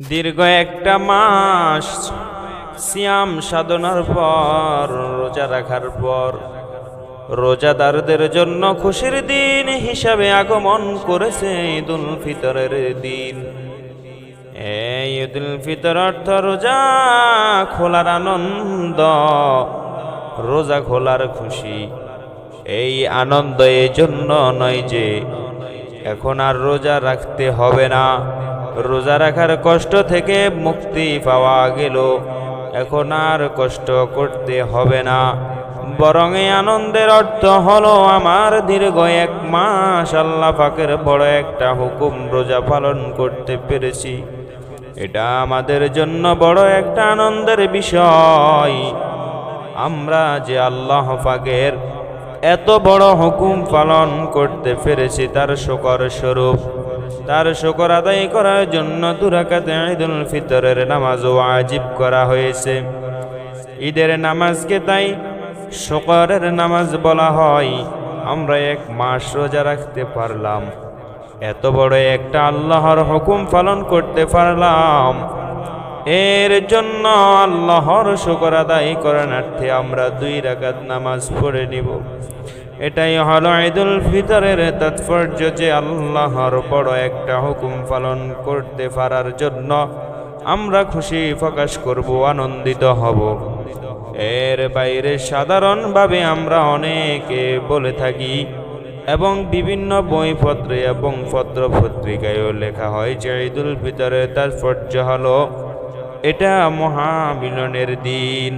দীর্ঘ একটা মাস সিয়াম সাধনার পর, রোজা রাখার পর, রোজাদারদের জন্য খুশির দিন হিসাবে আগমন করেছে ঈদুল ফিতরের দিন। এই ঈদুল ফিতর অর্থ রোজা খোলার আনন্দ, রোজা খোলার খুশি। এই আনন্দ এই জন্য নয় যে, এখন আর রোজা রাখতে হবে না। রোজা রাখার কষ্ট থেকে মুক্তি পাওয়া গেল। এখন আর কষ্ট করতে হবে না। বরং এই আনন্দের অর্থ হলো আমার দীর্ঘ এক মাস আল্লাহ পাকের বড় একটা হুকুম রোজা পালন করতে পেরেছি। এটা আমাদের জন্য বড় একটা আনন্দের বিষয়। আমরা যে আল্লাহ পাকের এত বড় হুকুম পালন করতে পেরেছি তার শকর স্বরূপ। তার শকর আদায় করার জন্য দুরাকাতে ঈদুল ফিতরের নামাজও আজিব করা হয়েছে। ঈদের নামাজকে তাই শকরের নামাজ বলা হয়। আমরা এক মাস রোজা রাখতে পারলাম। এত বড় একটা আল্লাহর হুকুম পালন করতে পারলাম। এর জন্য আল্লাহর শুকর আদায় করণার্থে আমরা দুই রাকাত নামাজ পড়ে নিব। এটাই হলো ঈদুল ফিতরের তাৎপর্য যে আল্লাহর বড় একটা হুকুম পালন করতে পারার জন্য আমরা খুশি প্রকাশ করব, আনন্দিত হব। এর বাইরে সাধারণভাবে আমরা অনেকে বলে থাকি এবং বিভিন্ন বইপত্রে এবং পত্র পত্রিকায়ও লেখা হয় যে ঈদুল ফিতরের তাৎপর্য হলো এটা মহামিলনের দিন।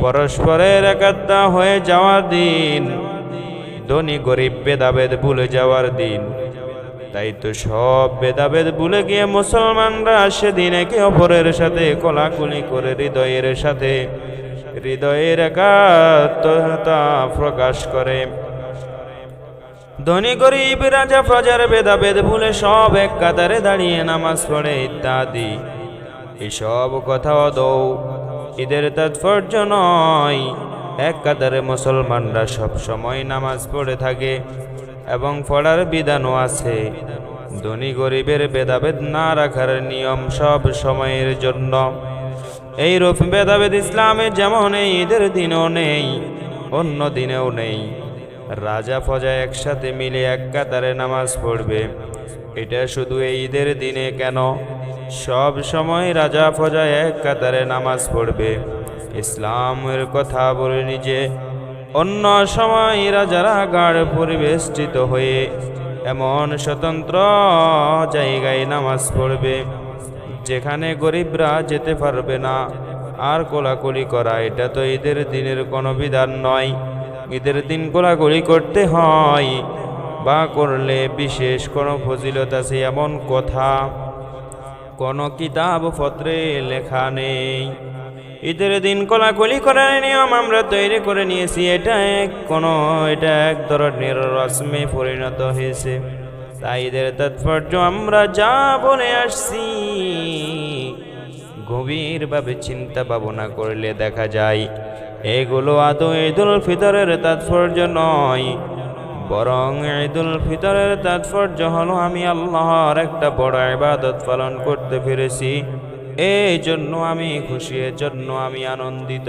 পরস্পরের একাত্তা হয়ে যাওয়ার দিন। ধনী গরিব ভেদাভেদ ভুলে যাওয়ার দিন। তাই তো সব ভেদাভেদ ভুলে গিয়ে মুসলমানরা সেদিন একে অপরের সাথে কোলাকুলি করে হৃদয়ের সাথে, হৃদয়ের একাত্মতা প্রকাশ করে। ধনী গরিব রাজা প্রজার ভেদাভেদ ভুলে সব এক কাতারে দাঁড়িয়ে নামাজ পড়ে ইত্যাদি। এসব কথাও দৌ ঈদের তাৎপর্য নয়। এক কাতারে মুসলমানরা সব সময় নামাজ পড়ে থাকে এবং পড়ার বিধানও আছে। ধনী গরিবের ভেদাভেদ না রাখার নিয়ম সব সময়ের জন্য। এই রূপ ভেদাভেদ ইসলামে যেমন ঈদের দিনও নেই, অন্য দিনেও নেই। রাজা ফজা একসাথে মিলে এক কাতারে নামাজ পড়বে। এটা শুধু এই ঈদের দিনে কেন? সব সময় রাজা ফজা এক কাতারে নামাজ পড়বে। ইসলামের কথা বলেনি যে অন্য সময় রাজারা গাঢ় পরিবেষ্টিত হয়ে এমন স্বতন্ত্র জায়গায় নামাজ পড়বে, যেখানে গরিবরা যেতে পারবে না। আর কোলাকুলি করা এটা তো ঈদের দিনের কোনো বিধান নয়। ঈদের দিন কোলাকুলি করতে হয় বা করলে বিশেষ কোনো ফজিলত আছে এমন কথা। কোনো কিতাব, পত্রে লেখা নেই। ঈদের দিন কোলাকুলি করার নিয়ম আমরা তৈরি করে নিয়েছি, এটা এক কোনো, এটা এক ধরনের রসমে পরিণত হয়েছে। তাই ঈদের তাৎপর্য আমরা যা বলে আসছি, গভীরভাবে চিন্তা ভাবনা করলে দেখা যায়, এগুলো আদৌ ঈদুল ফিতরের তাৎপর্য নয়। বরং ঈদুল ফিতরের তাৎপর্য হলো, আমি আল্লাহর একটা বড় ইবাদত পালন করতে পেরেছি। এই জন্য আমি খুশি এর জন্য আমি আনন্দিত।